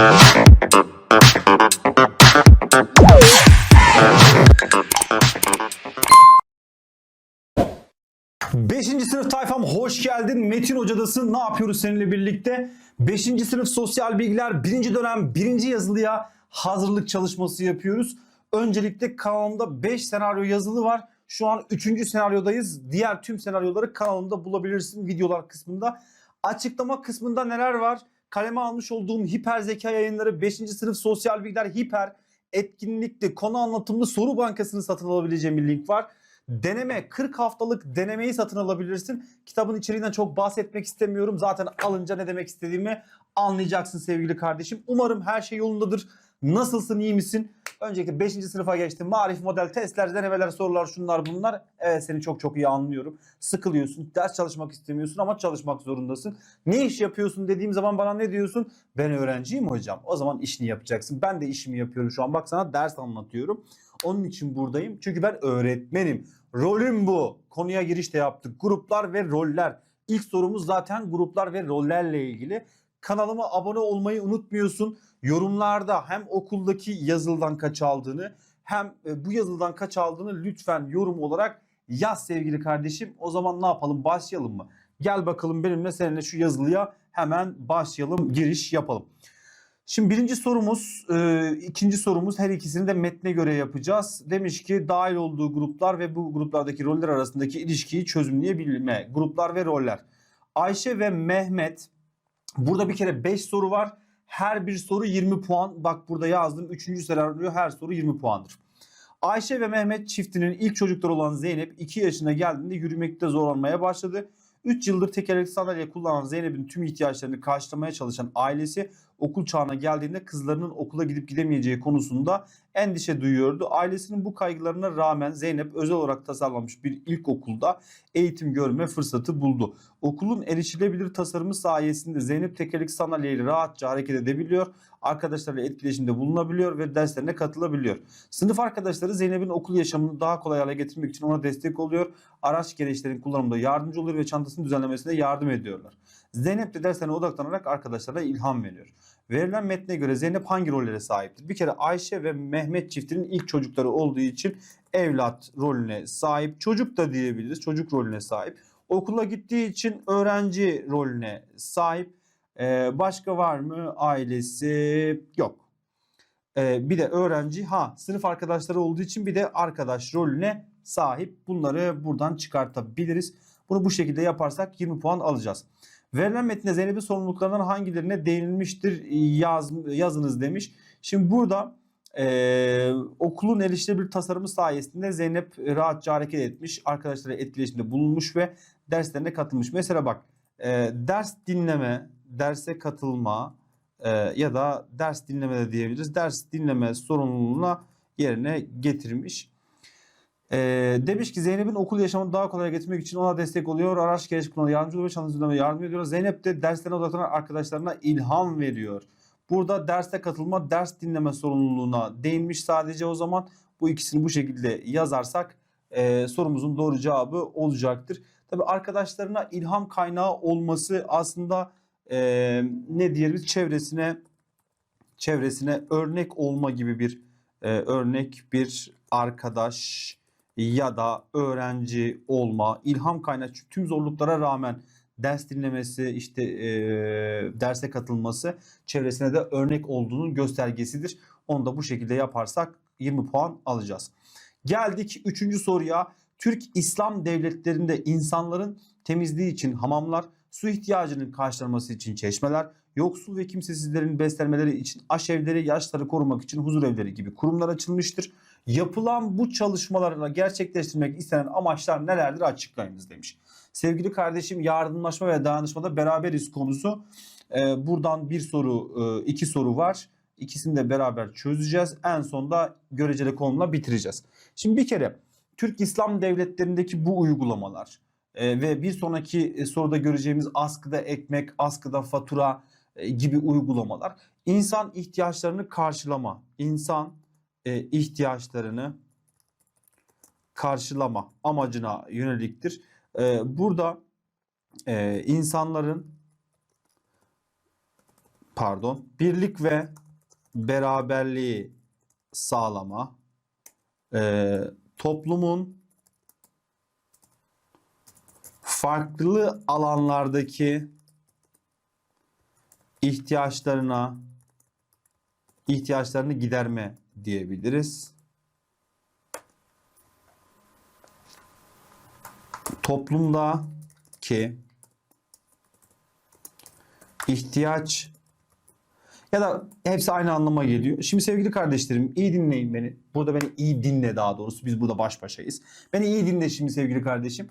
Beşinci sınıf tayfam hoş geldin. Metin Hoca'dasın. Ne yapıyoruz seninle birlikte? Beşinci sınıf sosyal bilgiler birinci dönem birinci yazılıya hazırlık çalışması yapıyoruz. Öncelikle kanalımda 5 senaryo yazılı var. Şu an 3. senaryodayız. Diğer tüm senaryoları kanalımda bulabilirsin videolar kısmında. Açıklama kısmında neler var? Kaleme almış olduğum hiper zeka yayınları 5. sınıf sosyal bilgiler hiper etkinlikli konu anlatımlı soru bankasını satın alabileceğim bir link var. Deneme 40 haftalık denemeyi satın alabilirsin. Kitabın içeriğinden çok bahsetmek istemiyorum. Zaten alınca ne demek istediğimi anlayacaksın sevgili kardeşim. Umarım her şey yolundadır. Nasılsın, iyi misin? Öncelikle 5. sınıfa geçtim. Marif model testler, denemeler, sorular, şunlar bunlar. Evet seni çok çok iyi anlıyorum. Sıkılıyorsun, ders çalışmak istemiyorsun ama çalışmak zorundasın. Ne iş yapıyorsun dediğim zaman bana ne diyorsun? Ben öğrenciyim hocam. O zaman işini yapacaksın. Ben de işimi yapıyorum şu an. Bak sana ders anlatıyorum. Onun için buradayım. Çünkü ben öğretmenim. Rolüm bu. Konuya giriş de yaptık. Gruplar ve roller. İlk sorumuz zaten gruplar ve rollerle ilgili. Kanalıma abone olmayı unutmuyorsun. Yorumlarda hem okuldaki yazıldan kaç aldığını hem e, bu yazıldan kaç aldığını lütfen yorum olarak yaz sevgili kardeşim. O zaman ne yapalım? Başlayalım mı? Gel bakalım benimle seninle şu yazılıya hemen başlayalım. Giriş yapalım. Şimdi birinci sorumuz, e, ikinci sorumuz her ikisini de metne göre yapacağız. Demiş ki dahil olduğu gruplar ve bu gruplardaki roller arasındaki ilişkiyi çözümleyebilme. Gruplar ve roller. Ayşe ve Mehmet burada bir kere 5 soru var. Her bir soru 20 puan. Bak burada yazdım. Üçüncü senaryo her soru 20 puandır. Ayşe ve Mehmet çiftinin ilk çocukları olan Zeynep 2 yaşına geldiğinde yürümekte zorlanmaya başladı. 3 yıldır tekerlekli sandalye kullanan Zeynep'in tüm ihtiyaçlarını karşılamaya çalışan ailesi okul çağına geldiğinde kızlarının okula gidip gidemeyeceği konusunda endişe duyuyordu. Ailesinin bu kaygılarına rağmen Zeynep özel olarak tasarlanmış bir ilkokulda eğitim görme fırsatı buldu. Okulun erişilebilir tasarımı sayesinde Zeynep tekerlekli sandalyeyle rahatça hareket edebiliyor, arkadaşlarıyla etkileşimde bulunabiliyor ve derslerine katılabiliyor. Sınıf arkadaşları Zeynep'in okul yaşamını daha kolay hale getirmek için ona destek oluyor. Araç gereçlerin kullanımında yardımcı oluyor ve çantasını düzenlemesine yardım ediyorlar. Zeynep de derslerine odaklanarak arkadaşlarına ilham veriyor. Verilen metne göre Zeynep hangi rollere sahiptir? Bir kere Ayşe ve Mehmet çiftinin ilk çocukları olduğu için evlat rolüne sahip. Çocuk da diyebiliriz. Çocuk rolüne sahip. Okula gittiği için öğrenci rolüne sahip. Ee, başka var mı? Ailesi yok. Ee, bir de öğrenci ha sınıf arkadaşları olduğu için bir de arkadaş rolüne sahip. Bunları buradan çıkartabiliriz. Bunu bu şekilde yaparsak 20 puan alacağız. Verilen metne Zeynep'in sorumluluklarından hangilerine değinilmiştir yaz, yazınız demiş. Şimdi burada e, okulun erişilebilir tasarımı sayesinde Zeynep rahatça hareket etmiş, arkadaşlarla etkileşimde bulunmuş ve derslerine katılmış. Mesela bak e, ders dinleme, derse katılma e, ya da ders dinleme de diyebiliriz. Ders dinleme sorumluluğuna yerine getirmiş. Ee, demiş ki Zeynep'in okul yaşamını daha kolay getirmek için ona destek oluyor. Araç gereç kullanıyor. Yardımcı oluyor. Şans düzenlemeye yardım ediyor. Zeynep de derslerine odaklanan arkadaşlarına ilham veriyor. Burada derste katılma, ders dinleme sorumluluğuna değinmiş sadece o zaman. Bu ikisini bu şekilde yazarsak e, sorumuzun doğru cevabı olacaktır. Tabi arkadaşlarına ilham kaynağı olması aslında e, ne diyebiliriz çevresine çevresine örnek olma gibi bir e, örnek bir arkadaş ya da öğrenci olma, ilham kaynağı tüm zorluklara rağmen ders dinlemesi, işte e, derse katılması çevresine de örnek olduğunun göstergesidir. Onu da bu şekilde yaparsak 20 puan alacağız. Geldik 3. soruya. Türk İslam devletlerinde insanların temizliği için hamamlar, su ihtiyacının karşılanması için çeşmeler, yoksul ve kimsesizlerin beslenmeleri için aşevleri, yaşları korumak için huzur evleri gibi kurumlar açılmıştır. Yapılan bu çalışmalarla gerçekleştirmek istenen amaçlar nelerdir açıklayınız demiş. Sevgili kardeşim yardımlaşma ve dayanışmada beraberiz konusu. Ee, buradan bir soru, e, iki soru var. İkisini de beraber çözeceğiz. En sonda göreceli konumla bitireceğiz. Şimdi bir kere Türk İslam devletlerindeki bu uygulamalar e, ve bir sonraki e, soruda göreceğimiz askıda ekmek, askıda fatura e, gibi uygulamalar insan ihtiyaçlarını karşılama, insan e, ihtiyaçlarını karşılama amacına yöneliktir. E, burada e, insanların pardon birlik ve beraberliği sağlama e, toplumun farklı alanlardaki ihtiyaçlarına ihtiyaçlarını giderme diyebiliriz. Toplumdaki ihtiyaç ya da hepsi aynı anlama geliyor. Şimdi sevgili kardeşlerim iyi dinleyin beni. Burada beni iyi dinle daha doğrusu. Biz burada baş başayız. Beni iyi dinle şimdi sevgili kardeşim.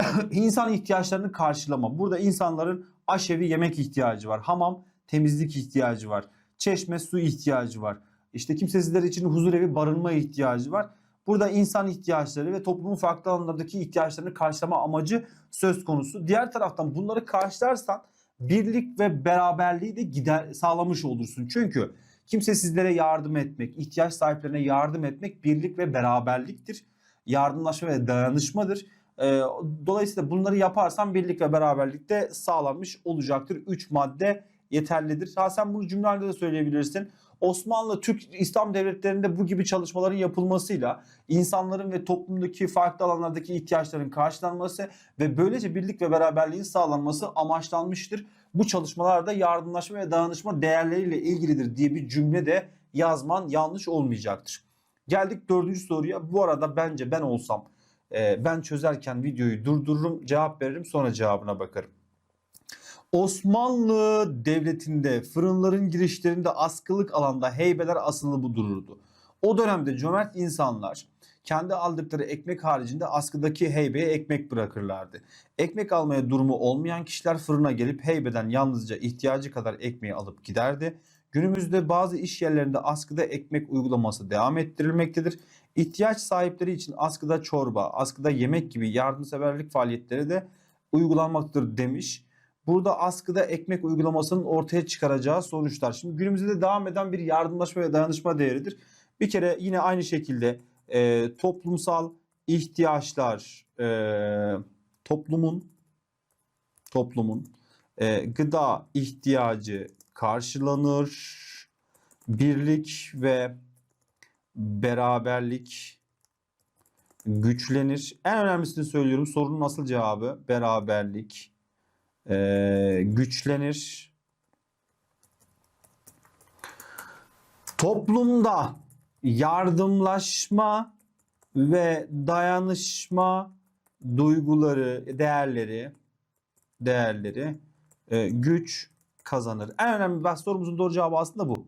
İnsan ihtiyaçlarını karşılama. Burada insanların aşevi yemek ihtiyacı var. Hamam temizlik ihtiyacı var. Çeşme su ihtiyacı var. İşte kimsesizler için huzur evi barınma ihtiyacı var. Burada insan ihtiyaçları ve toplumun farklı alanlardaki ihtiyaçlarını karşılama amacı söz konusu. Diğer taraftan bunları karşılarsan birlik ve beraberliği de gider sağlamış olursun. Çünkü kimsesizlere yardım etmek, ihtiyaç sahiplerine yardım etmek birlik ve beraberliktir. Yardımlaşma ve dayanışmadır. Ee, dolayısıyla bunları yaparsan birlik ve beraberlik de sağlanmış olacaktır. 3 madde yeterlidir. Ha sen bunu cümle halinde de söyleyebilirsin. Osmanlı, Türk, İslam devletlerinde bu gibi çalışmaların yapılmasıyla insanların ve toplumdaki farklı alanlardaki ihtiyaçların karşılanması ve böylece birlik ve beraberliğin sağlanması amaçlanmıştır. Bu çalışmalarda yardımlaşma ve dayanışma değerleriyle ilgilidir diye bir cümle de yazman yanlış olmayacaktır. Geldik dördüncü soruya. Bu arada bence ben olsam e, ben çözerken videoyu durdururum, cevap veririm sonra cevabına bakarım. Osmanlı Devleti'nde fırınların girişlerinde askılık alanda heybeler asılı dururdu. O dönemde cömert insanlar kendi aldıkları ekmek haricinde askıdaki heybeye ekmek bırakırlardı. Ekmek almaya durumu olmayan kişiler fırına gelip heybeden yalnızca ihtiyacı kadar ekmeği alıp giderdi. Günümüzde bazı iş yerlerinde askıda ekmek uygulaması devam ettirilmektedir. İhtiyaç sahipleri için askıda çorba, askıda yemek gibi yardımseverlik faaliyetleri de uygulanmaktadır demiş. Burada askıda ekmek uygulamasının ortaya çıkaracağı sonuçlar. Şimdi günümüzde de devam eden bir yardımlaşma ve dayanışma değeridir. Bir kere yine aynı şekilde e, toplumsal ihtiyaçlar e, toplumun toplumun e, gıda ihtiyacı karşılanır. Birlik ve beraberlik güçlenir. En önemlisini söylüyorum. Sorunun asıl cevabı beraberlik e, güçlenir. Toplumda yardımlaşma ve dayanışma duyguları, değerleri, değerleri güç kazanır. En önemli bak sorumuzun doğru cevabı aslında bu.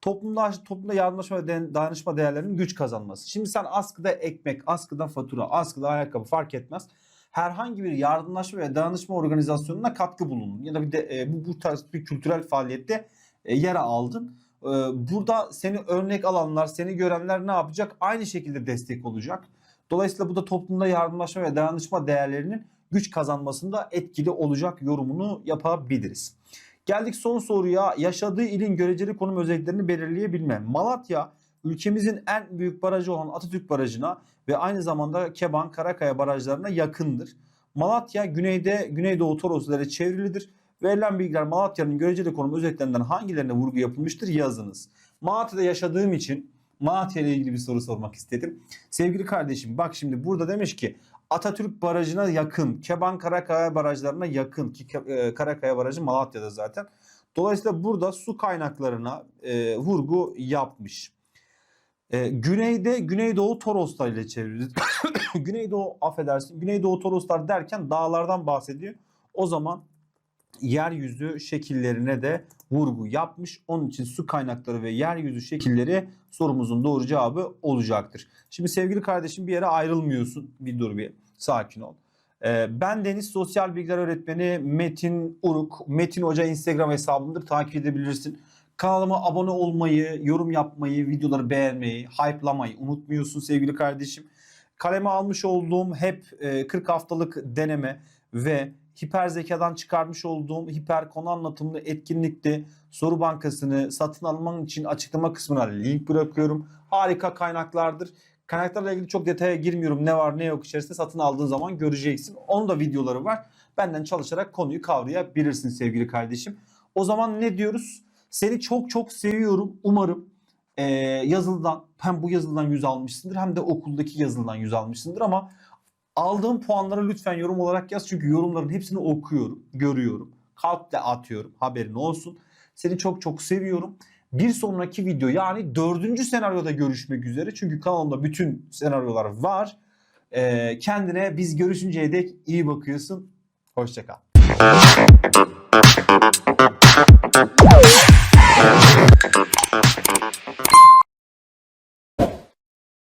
Toplumda, toplumda yardımlaşma ve dayanışma değerlerinin güç kazanması. Şimdi sen askıda ekmek, askıda fatura, askıda ayakkabı fark etmez. Herhangi bir yardımlaşma ve dayanışma organizasyonuna katkı bulundun. Ya da bir de e, bu, bu tarz bir kültürel faaliyette e, yer aldın. E, burada seni örnek alanlar, seni görenler ne yapacak? Aynı şekilde destek olacak. Dolayısıyla bu da toplumda yardımlaşma ve dayanışma değerlerinin güç kazanmasında etkili olacak yorumunu yapabiliriz. Geldik son soruya. Yaşadığı ilin göreceli konum özelliklerini belirleyebilme. Malatya ülkemizin en büyük barajı olan Atatürk Barajı'na ve aynı zamanda Keban, Karakaya barajlarına yakındır. Malatya güneyde Güneydoğu Toroslara çevrilidir. Verilen bilgiler Malatya'nın göreceli konum özelliklerinden hangilerine vurgu yapılmıştır yazınız. Malatya'da yaşadığım için Malatya ile ilgili bir soru sormak istedim. Sevgili kardeşim bak şimdi burada demiş ki Atatürk Barajı'na yakın, Keban Karakaya barajlarına yakın ki e, Karakaya Barajı Malatya'da zaten. Dolayısıyla burada su kaynaklarına e, vurgu yapmış. E, güneyde Güneydoğu Toroslar ile çevrili. Güneydoğu affedersin. Güneydoğu Toroslar derken dağlardan bahsediyor. O zaman yeryüzü şekillerine de vurgu yapmış. Onun için su kaynakları ve yeryüzü şekilleri sorumuzun doğru cevabı olacaktır. Şimdi sevgili kardeşim bir yere ayrılmıyorsun. Bir dur bir sakin ol. Ee, ben Deniz Sosyal Bilgiler Öğretmeni Metin Uruk. Metin Hoca Instagram hesabımdır. Takip edebilirsin. Kanalıma abone olmayı, yorum yapmayı, videoları beğenmeyi, hype'lamayı unutmuyorsun sevgili kardeşim. Kaleme almış olduğum hep 40 haftalık deneme ve hiper zekadan çıkarmış olduğum hiper konu anlatımlı etkinlikte soru bankasını satın alman için açıklama kısmına link bırakıyorum. Harika kaynaklardır. Kaynaklarla ilgili çok detaya girmiyorum. Ne var ne yok içerisinde satın aldığın zaman göreceksin. Onun da videoları var. Benden çalışarak konuyu kavrayabilirsin sevgili kardeşim. O zaman ne diyoruz? Seni çok çok seviyorum. Umarım e, yazılıdan hem bu yazılıdan yüz almışsındır hem de okuldaki yazılıdan yüz almışsındır ama aldığım puanları lütfen yorum olarak yaz. Çünkü yorumların hepsini okuyorum, görüyorum. Kalple atıyorum. Haberin olsun. Seni çok çok seviyorum. Bir sonraki video yani dördüncü senaryoda görüşmek üzere. Çünkü kanalımda bütün senaryolar var. Ee, kendine biz görüşünceye dek iyi bakıyorsun. Hoşçakal.